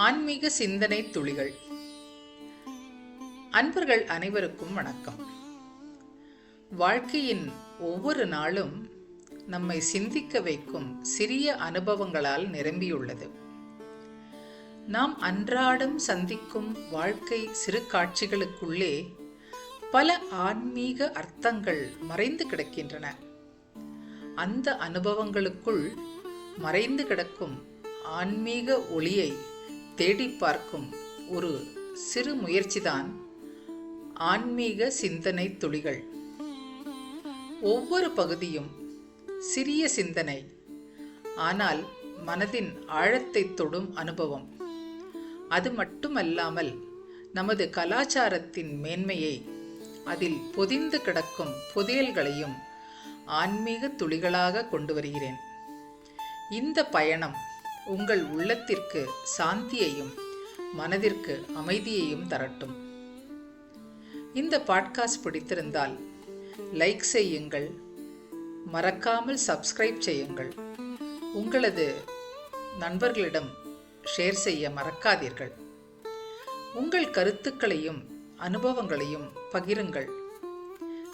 ஆன்மீக சிந்தனை துளிகள். அன்பர்கள் அனைவருக்கும் வணக்கம். வாழ்க்கையின் ஒவ்வொரு நாளும் நம்மை சிந்திக்க வைக்கும் சிறிய அனுபவங்களால் நிரம்பியுள்ளது. நாம் அன்றாடம் சந்திக்கும் வாழ்க்கை சிறு காட்சிகளுக்குள்ளே பல ஆன்மீக அர்த்தங்கள் மறைந்து கிடக்கின்றன. அந்த அனுபவங்களுக்குள் மறைந்து கிடக்கும் ஆன்மீக ஒளியை தேடி பார்க்கும் ஒரு சிறு முயற்சிதான் ஆன்மீக சிந்தனை துளிகள். ஒவ்வொரு பகுதியும் சிறிய சிந்தனை ஆனால் மனதின் ஆழத்தை தொடும் அனுபவம். அது மட்டுமல்லாமல் நமது கலாச்சாரத்தின் மேன்மையை அதில் பொதிந்து கிடக்கும் புதையல்களையும் ஆன்மீக துளிகளாக கொண்டு வருகிறேன். இந்த பயணம் உங்கள் உள்ளத்திற்கு சாந்தியையும் மனதிற்கு அமைதியையும் தரட்டும். இந்த பாட்காஸ்ட் பிடித்திருந்தால் லைக் செய்யுங்கள். மறக்காமல் சப்ஸ்கிரைப் செய்யுங்கள். உங்களது நண்பர்களிடம் ஷேர் செய்ய மறக்காதீர்கள். உங்கள் கருத்துக்களையும் அனுபவங்களையும் பகிருங்கள்.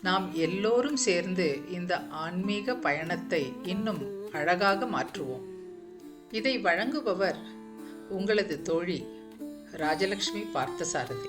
நாம் எல்லோரும் சேர்ந்து இந்த ஆன்மீக பயணத்தை இன்னும் அழகாக மாற்றுவோம். இதை வழங்குபவர் உங்களது தோழி ராஜலக்ஷ்மி பார்த்தசாரதி.